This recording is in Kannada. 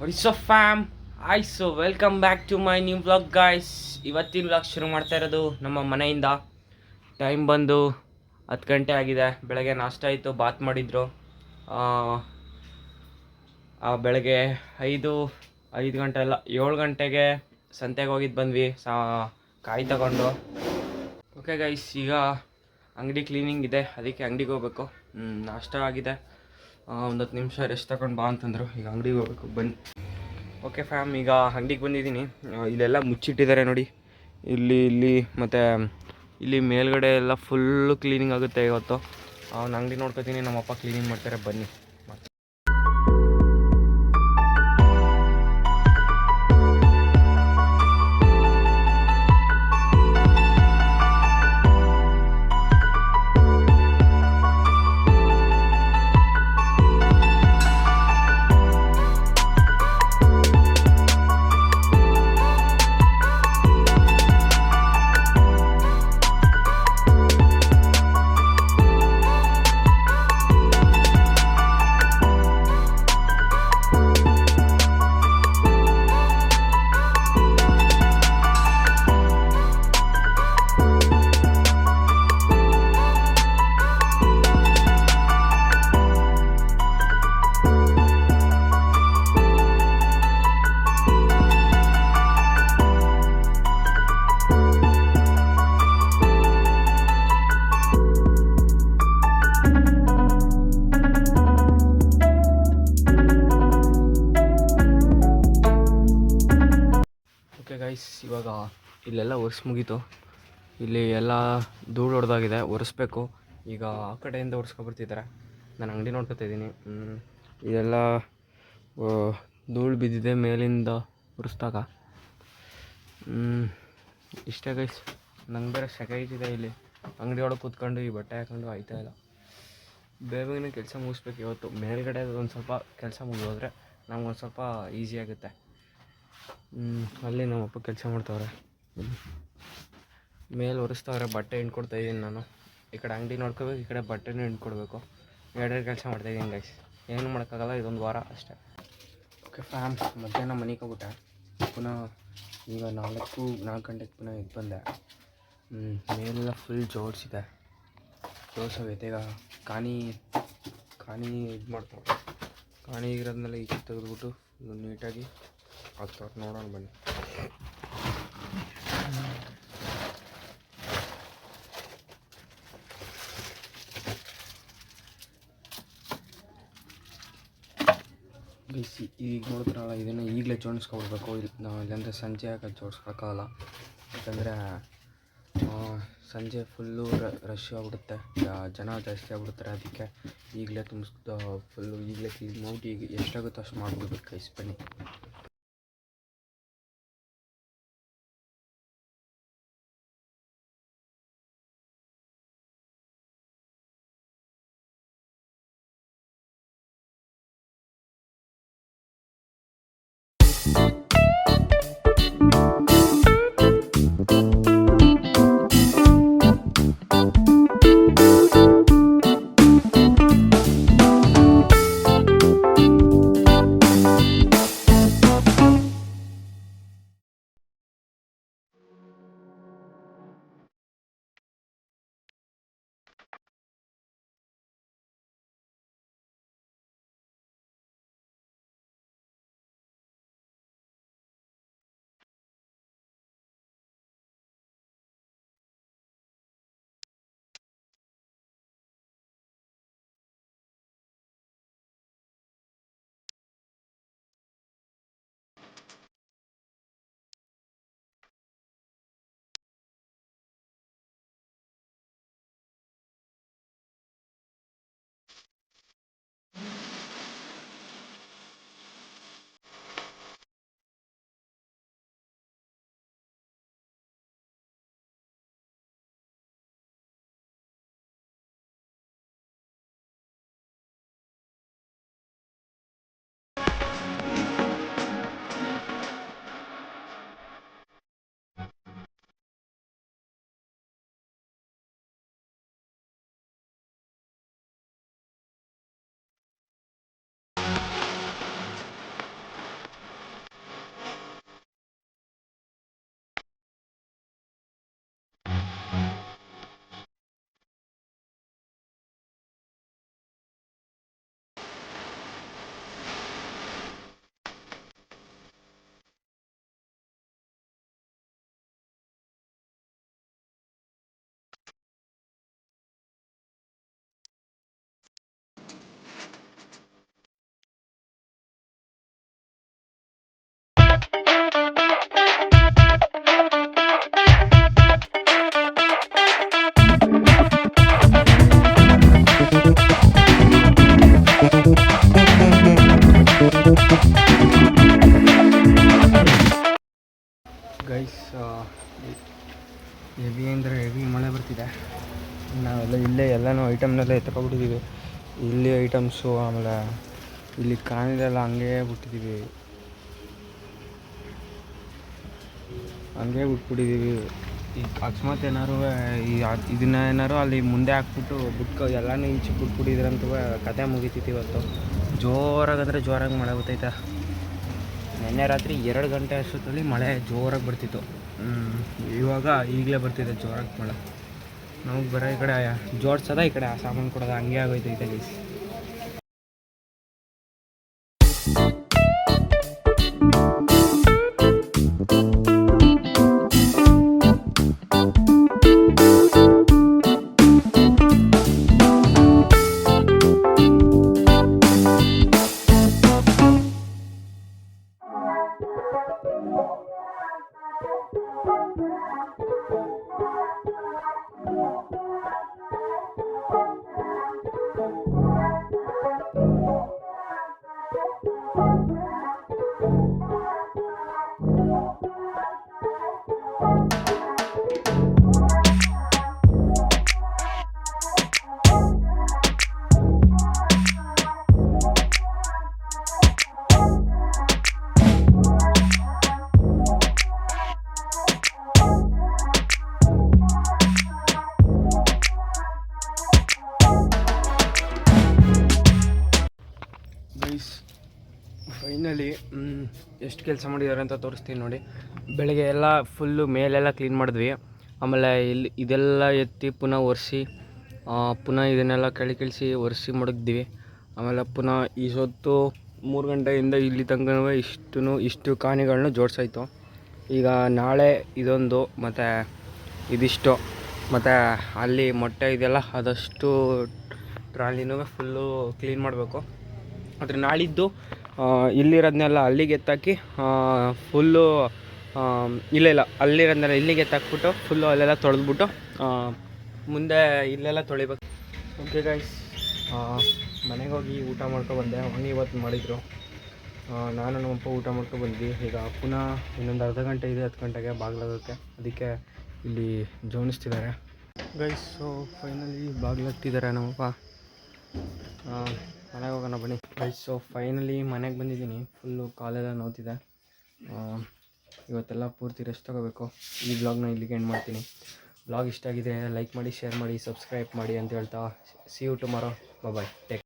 What's up fam Hi so welcome back to my new vlog guys ಇವತ್ತಿನ ವ್ಲಾಗ್ ಶುರು ಮಾಡ್ತಾ ಇರೋದು ನಮ್ಮ ಮನೆಯಿಂದ. ಟೈಮ್ ಬಂದು ಹತ್ತು ಗಂಟೆ ಆಗಿದೆ. ಬೆಳಗ್ಗೆ ನಾಷ್ಟ ಆಯಿತು, ಬಾತ್ ಮಾಡಿದ್ರು. ಬೆಳಗ್ಗೆ ಐದು ಐದು ಗಂಟೆ ಅಲ್ಲ, ಏಳು ಗಂಟೆಗೆ ಸಂತೆಗೆ ಹೋಗಿದ್ದು ಬಂದ್ವಿ. ಸಾ, ಕಾಯಿ ತಗೊಂಡು. ಓಕೆ ಗೈಸ್ ಈಗ ಅಂಗಡಿ ಕ್ಲೀನಿಂಗ್ ಇದೆ, ಅದಕ್ಕೆ ಅಂಗಡಿಗೆ ಹೋಗ್ಬೇಕು. ನಾಷ್ಟ ಆಗಿದೆ. ಒಂದು ಹತ್ತು ನಿಮಿಷ ರೆಸ್ಟ್ ತಗೊಂಡು ಬಾ ಅಂತಂದರು. ಈಗ ಅಂಗಡಿಗೆ ಹೋಗ್ಬೇಕು, ಬನ್ನಿ. ಓಕೆ ಫ್ಯಾಮ್ ಈಗ ಅಂಗಡಿಗೆ ಬಂದಿದ್ದೀನಿ. ಇಲ್ಲೆಲ್ಲ ಮುಚ್ಚಿಟ್ಟಿದ್ದಾರೆ ನೋಡಿ. ಇಲ್ಲಿ ಇಲ್ಲಿ, ಮತ್ತು, ಇಲ್ಲಿ ಮೇಲ್ಗಡೆ ಎಲ್ಲ ಫುಲ್ಲು ಕ್ಲೀನಿಂಗ್ ಆಗುತ್ತೆ ಇವತ್ತು. ಅವ್ನು ಅಂಗಡಿ ನೋಡ್ಕೊತೀನಿ, ನಮ್ಮಪ್ಪ ಕ್ಲೀನಿಂಗ್ ಮಾಡ್ತಾರೆ, ಬನ್ನಿ. ಇಲ್ಲೆಲ್ಲ ಒರೆಸ್ ಮುಗೀತು. ಇಲ್ಲಿ ಎಲ್ಲ ಧೂಳು ಹೊಡೆದಾಗಿದೆ ಒರೆಸ್ಬೇಕು. ಈಗ ಆ ಕಡೆಯಿಂದ ಒರೆಸ್ಕೊಬರ್ತಿದ್ದಾರೆ ನಾನು ಅಂಗಡಿ ನೋಡ್ಕೊತಾ ಇದ್ದೀನಿ. ಇದೆಲ್ಲ ಧೂಳು ಬಿದ್ದಿದೆ ಮೇಲಿಂದ ಒರೆಸ್ದಾಗ. ಇಷ್ಟೇ ಗೈಸ್ ನಂಗೆ ಬೇರೆ ಇದೆ ಇಲ್ಲಿ. ಅಂಗಡಿ ಒಳಗೆ ಕೂತ್ಕೊಂಡು ಈ ಬಟ್ಟೆ ಹಾಕೊಂಡು ಆಯ್ತಾ ಇಲ್ಲ. ಬೇಗನೆ ಕೆಲಸ ಮುಗಿಸ್ಬೇಕು ಇವತ್ತು. ಮೇಲ್ಗಡೆ ಒಂದು ಸ್ವಲ್ಪ ಕೆಲಸ ಮುಗಿದೋದ್ರೆ ನಮ್ಗೆ ಒಂದು ಸ್ವಲ್ಪ ಈಸಿ ಆಗುತ್ತೆ. ಅಲ್ಲಿ ನಮ್ಮಪ್ಪ ಕೆಲಸ ಮಾಡ್ತಾವ್ರೆ. ಮೇಲೆ ಒರೆಸ್ತಾವ್ರೆ ಬಟ್ಟೆ ಹಿಂಡ್ಕೊಡ್ತಾ ಇದ್ದೀನಿ ನಾನು. ಈ ಕಡೆ ಅಂಗಡಿ ನೋಡ್ಕೋಬೇಕು, ಈ ಕಡೆ ಬಟ್ಟೆನೂ ಹಿಂಡ್ಕೊಡ್ಬೇಕು ಎರಡೆರಡು ಕೆಲಸ ಮಾಡ್ತಾಯಿದ್ದೀನಿ ಗೈಸ್ ಏನು ಮಾಡೋಕ್ಕಾಗಲ್ಲ, ಇದೊಂದು ವಾರ ಅಷ್ಟೇ. ಓಕೆ ಫ್ಯಾಮ್ ಮಧ್ಯಾಹ್ನ ಮನೆಗೆ ಹೋಗ್ಬಿಟ್ಟೆ. ಪುನಃ ಈಗ ನಾಲ್ಕು ನಾಲ್ಕು ಗಂಟೆಗೆ ಪುನಃ ಇದು ಬಂದೆ. ಮೇಲೆಲ್ಲ ಫುಲ್ ಜೋಡಿಸಿದೆ ಜೋಡಿಸೋಗೈತೆ ಈಗ ಕಾನಿ ಕಾನಿ ಇದು ಮಾಡ್ತಾವೆ ಕಾಣಿ ಇರೋದ್ಮೇಲೆ ಈಚೆ ತೆಗೆದ್ಬಿಟ್ಟು ನೀಟಾಗಿ ಹಾಕ್ತಾವ್ರೆ ನೋಡೋಣ ಬನ್ನಿ. ಬಿಸಿ ಈಗ ನೋಡ್ತಾರಲ್ಲ, ಇದನ್ನು ಈಗಲೇ ಜೋಡಿಸ್ಕೊಬಿಡ್ಬೇಕು. ಇಲ್ಲಿ ನಾವು ಇಲ್ಲಾಂದರೆ ಸಂಜೆ ಆಗ ಜೋಡಿಸ್ಕೊಳಕ್ಕಾಗಲ್ಲ. ಯಾಕಂದರೆ ಸಂಜೆ ಫುಲ್ಲು ರಶ್ ಆಗ್ಬಿಡುತ್ತೆ. ಜನ ಜಾಸ್ತಿ ಆಗ್ಬಿಡ್ತಾರೆ ಅದಕ್ಕೆ ಈಗಲೇ ತುಂಬಿಸ್ ಫುಲ್ಲು ಈಗಲೇ ಕ್ಲೀನ್ ಮಾಡಿ ಈಗ ಎಷ್ಟಾಗುತ್ತೋ ಅಷ್ಟು ಮಾಡಿಬಿಡ್ಬೇಕು ಕೈಸ್ ಇಲ್ಲೇ ಎಲ್ಲನೂ ಐಟಮ್ನೆಲ್ಲ ಎತ್ಕೊಬಿಟ್ಟಿದ್ದೀವಿ ಇಲ್ಲಿ ಐಟಮ್ಸು ಆಮೇಲೆ ಇಲ್ಲಿ ಕಾಣಿದೆಲ್ಲ ಹಂಗೆ ಬಿಟ್ಟಿದ್ದೀವಿ ಹಂಗೆ ಬಿಟ್ಬಿಟ್ಟಿದ್ದೀವಿ ಈ ಅಕಸ್ಮಾತ್ ಏನಾರು, ಈ ಇದನ್ನ ಏನಾರು ಅಲ್ಲಿ ಮುಂದೆ ಹಾಕ್ಬಿಟ್ಟು ಬಿಟ್ಕೊ, ಎಲ್ಲನೂ ಈಚೆ ಬಿಟ್ಬಿಟ್ಟಿದ್ರಂತೂ ಕತೆ ಮುಗಿತೈತಿ ಇವತ್ತು. ಜೋರಾಗಂದರೆ ಜೋರಾಗಿ ಮಳೆ ಬರ್ತೈತೆ ನಿನ್ನೆ ರಾತ್ರಿ ಎರಡು ಗಂಟೆ ಅಷ್ಟೊತ್ತಲ್ಲಿ ಮಳೆ ಜೋರಾಗಿ ಬರ್ತಿತ್ತು. ಇವಾಗ ಈಗಲೇ ಬರ್ತಿದೆ ಜೋರಾಗಿ ಮಳೆ. ನಮಗೆ ಬರೋ ಈ ಕಡೆ ಜೋಡ್ಸೋದ ಈ ಕಡೆ ಆ ಸಾಮಾನು ಕೊಡೋದ ಹಂಗೆ ಆಗೋಯ್ತು ಈ ಗೈಸ್ ಫೈನಲಿ ಎಷ್ಟು ಕೆಲಸ ಮಾಡಿದ್ದಾರೆ ಅಂತ ತೋರಿಸ್ತೀನಿ ನೋಡಿ. ಬೆಳಗ್ಗೆ ಎಲ್ಲ ಫುಲ್ಲು ಮೇಲೆಲ್ಲ ಕ್ಲೀನ್ ಮಾಡಿದ್ವಿ. ಆಮೇಲೆ ಇಲ್ಲಿ ಇದೆಲ್ಲ ಎತ್ತಿ ಪುನಃ ಒರೆಸಿ ಪುನಃ ಇದನ್ನೆಲ್ಲ ಕೆಳಗಿಳಿಸಿ ಒರೆಸಿ ಮಡಗಿದ್ವಿ. ಆಮೇಲೆ ಪುನಃ ಇಷ್ಟೊತ್ತು ಮೂರು ಗಂಟೆಯಿಂದ ಇಲ್ಲಿ ತನಕ ಇಷ್ಟು ಇಷ್ಟು ಕಾಣಿಗಳನ್ನ ಜೋಡಿಸೋಯ್ತು. ಈಗ ನಾಳೆ ಇದೊಂದು, ಮತ್ತು ಇದಿಷ್ಟು, ಮತ್ತು ಅಲ್ಲಿ ಮೊಟ್ಟೆ ಇದೆಲ್ಲ ಆದಷ್ಟು ಟ್ರಾಲಿನೂ ಫುಲ್ಲು ಕ್ಲೀನ್ ಮಾಡಬೇಕು. ಆದರೆ ನಾಳಿದ್ದು ಇಲ್ಲಿರೋದನ್ನೆಲ್ಲ ಅಲ್ಲಿಗೆ ಎತ್ತಾಕಿ ಫುಲ್ಲು ಇಲ್ಲ ಇಲ್ಲ ಅಲ್ಲಿರೋದನ್ನೆಲ್ಲ ಇಲ್ಲಿಗೆ ಎತ್ತಾಕ್ಬಿಟ್ಟು ಫುಲ್ಲು ಅಲ್ಲೆಲ್ಲ ತೊಳೆದ್ಬಿಟ್ಟು ಮುಂದೆ ಇಲ್ಲೆಲ್ಲ ತೊಳಿಬೇಕು. ಓಕೆ ಗೈಸ್ ಮನೆಗೆ ಹೋಗಿ ಊಟ ಮಾಡ್ಕೊ ಬಂದೆ. ಅವನು ಇವತ್ತು ಮಾಡಿದರು. ನಾನು ನಮ್ಮಪ್ಪ ಊಟ ಮಾಡ್ಕೊ ಬಂದ್ವಿ. ಈಗ ಪುನಃ ಇನ್ನೊಂದು ಅರ್ಧ ಗಂಟೆ ಇದೆ ಹತ್ತು ಗಂಟೆಗೆ ಬಾಗಿಲಾಗೋಕ್ಕೆ. ಅದಕ್ಕೆ ಇಲ್ಲಿ ಜೋಣಿಸ್ತಿದ್ದಾರೆ. ಗೈಸ್ ಸೊ ಫೈನಲಿ ಬಾಗಿಲಾಗ್ತಿದ್ದಾರೆ ನಮ್ಮಪ್ಪ. ಮನೆಗೆ ಹೋಗೋಣ ಬನ್ನಿ. ಗೈಸ್ ಸೊ ಫೈನಲಿ ಮನೆಗೆ ಬಂದಿದ್ದೀನಿ. ಫುಲ್ಲು ಕಾಲೆಲ್ಲ ನೋತಿದೆ ಇವತ್ತೆಲ್ಲ ಪೂರ್ತಿ ರೆಸ್ಟ್ ತೊಗೋಬೇಕು. ಈ ಬ್ಲಾಗ್ನ ಇಲ್ಲಿಗೆ ಎಂಡ್ ಮಾಡ್ತೀನಿ. ಬ್ಲಾಗ್ ಇಷ್ಟ ಆಗಿದೆ ಲೈಕ್ ಮಾಡಿ ಶೇರ್ ಮಾಡಿ ಸಬ್ಸ್ಕ್ರೈಬ್ ಮಾಡಿ ಅಂತ ಹೇಳ್ತಾ see you tomorrow bye take